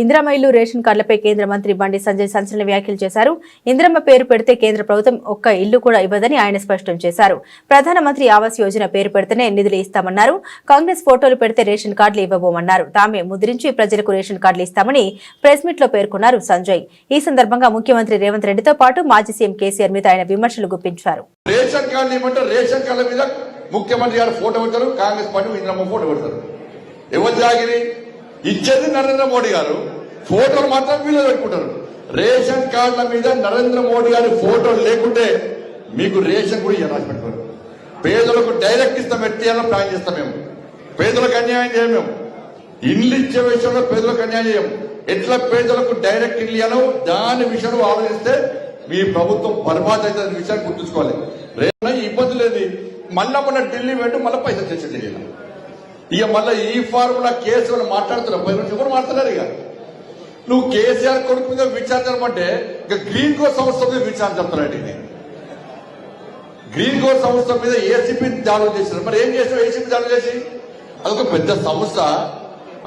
ఇందిరమ్మ ఇల్లు రేషన్ కార్డులపై కేంద్ర మంత్రి బండి సంజయ్ సంచలన వ్యాఖ్యలు చేశారు. ఇందిరమ్మ పేరు పెడితే కేంద్ర ప్రభుత్వం ఒక్క ఇల్లు కూడా ఇవ్వదని ఆయన స్పష్టం చేశారు. ప్రధానమంత్రి ఆవాస్ యోజన పేరు పెడితేనే నిధులు ఇస్తామన్నారు. కాంగ్రెస్ ఫోటోలు పెడితే రేషన్ కార్డులు ఇవ్వబోమన్నారు. తామే ముద్రించి ప్రజలకు రేషన్ కార్డులు ఇస్తామని ప్రెస్ మీట్లో పేర్కొన్నారు సంజయ్. ఈ సందర్భంగా ముఖ్యమంత్రి రేవంత్ రెడ్డితో పాటు మాజీ సీఎం కేసీఆర్ మీద ఆయన విమర్శలు గుప్పించారు. రేషన్ కార్డులు ఇవ్వమంటే రేషన్ కార్డుల మీద ముఖ్యమంత్రి గారు ఫోటో పెడతారు కాంగ్రెస్ పార్టీ ఇంద్రమ్మ ఫోటో పెడతారు. ఎవరు జాగిరి? ఇచ్చేది నరేంద్ర మోడీ గారు. ఫోటోలు మాత్రం వీళ్ళు పెట్టుకుంటారు. రేషన్ కార్డుల మీద నరేంద్ర మోడీ గారి ఫోటోలు లేకుంటే మీకు రేషన్ కూడా ఎలా పెట్టుకోరు పేదలకు డైరెక్ట్ ఇస్తాం ఎట్టియాలో ప్లాన్ చేస్తాం మేము. పేదలకు అన్యాయం చేయం మేము. ఇల్లు ఇచ్చే విషయంలో పేదలకు అన్యాయం చేయం. ఎట్లా పేదలకు డైరెక్ట్ ఇల్లు ఇవ్వను దాని విషయంలో ఆలోచిస్తే మీ ప్రభుత్వం బర్బాద్ అవుతుంది విషయాన్ని గుర్తుంచుకోవాలి. రేపు ఇబ్బంది లేదు. మళ్ళా మన ఢిల్లీ వెంట మళ్ళీ పైసలు తెచ్చి చేయాలి ఇక మళ్ళీ ఈ ఫార్ములా కేసీఆర్ మాట్లాడుతున్నారు పది నుంచి ఎవరు మాట్లాడారు ఇక. నువ్వు కేసీఆర్ కొడుకు మీద విచారించమంటే ఇక గ్రీన్ కో సంస్థ మీద విచారణ చెప్తున్నాడు ఇది గ్రీన్ కో సంస్థ మీద ఏసీపీ దాడులు చేశారు. మరి ఏం చేసావు ఏసీపీ దాడులు చేసి? అదొక పెద్ద సంస్థ.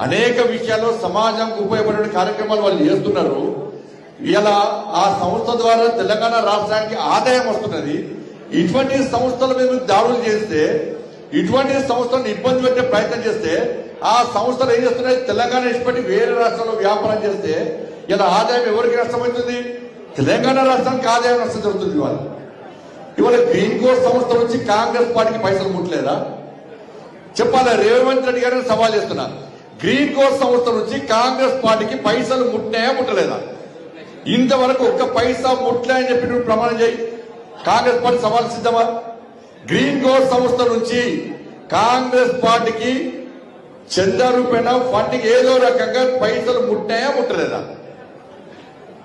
అనేక విషయాల్లో సమాజంకు ఉపయోగపడే కార్యక్రమాలు వాళ్ళు చేస్తున్నారు. ఇలా ఆ సంస్థ ద్వారా తెలంగాణ రాష్ట్రానికి ఆదాయం వస్తున్నది. ఇటువంటి సంస్థల మీద మీరు దాడులు చేస్తే ఇటువంటి సంస్థలను ఇబ్బంది పెట్టే ప్రయత్నం చేస్తే ఆ సంస్థలు ఏం చేస్తున్నాయి? తెలంగాణ ఇష్టపడి వేరే రాష్ట్రంలో వ్యాపారం చేస్తే ఇలా ఆదాయం ఎవరికి నష్టమవుతుంది? తెలంగాణ రాష్ట్రానికి ఆదాయం నష్టం జరుగుతుంది ఇవాళ. ఇవాళ గ్రీన్ కోర్ సంస్థ నుంచి కాంగ్రెస్ పార్టీకి పైసలు ముట్టలేదా? చెప్పాలి? రేవంత్ రెడ్డి గారిని సవాల్ చేస్తున్నా. గ్రీన్ కోర్ సంస్థ నుంచి కాంగ్రెస్ పార్టీకి పైసలు ముట్టినాయా ముట్టలేదా? ఇంతవరకు ఒక్క పైసా ముట్లే అని చెప్పి నువ్వు ప్రమాణం చేయి. కాంగ్రెస్ పార్టీ సవాల్ సిద్ధమా? గ్రీన్ కోర్ సంస్థ నుంచి కాంగ్రెస్ పార్టీకి చందా రూపేణ ఫండింగ్ ఏదో రకంగా పైసలు ముట్టాయా ముట్టలేదా?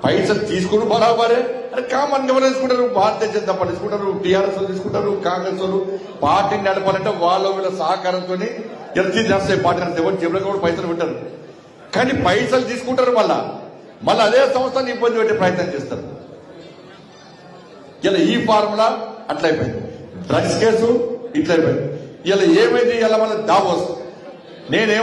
పైసలు తీసుకుని బరాబరే. అరే కామన్ ఎవరు తీసుకుంటారు భారతీయ జనతా పార్టీ తీసుకుంటారు టీఆర్ఎస్ తీసుకుంటారు కాంగ్రెస్ వాళ్ళు. పార్టీని నడపాలంటే వాళ్ళ వీళ్ళ సహకారంతో ఎత్తి చేస్తాయి పార్టీ నడిస్తే ఎవరు జేబులో కూడా పైసలు పెట్టారు. కానీ పైసలు తీసుకుంటారు మళ్ళా. మళ్ళీ అదే సంస్థని ఇబ్బంది పెట్టే ప్రయత్నం చేస్తారు. ఇలా ఈ ఫార్ములా అట్లయిపోయింది. డ్రగ్స్ కేసు ఇట్లయిపోయింది ఇలా ఏమైంది? ఇలా మళ్ళీ దావోస్ నేనే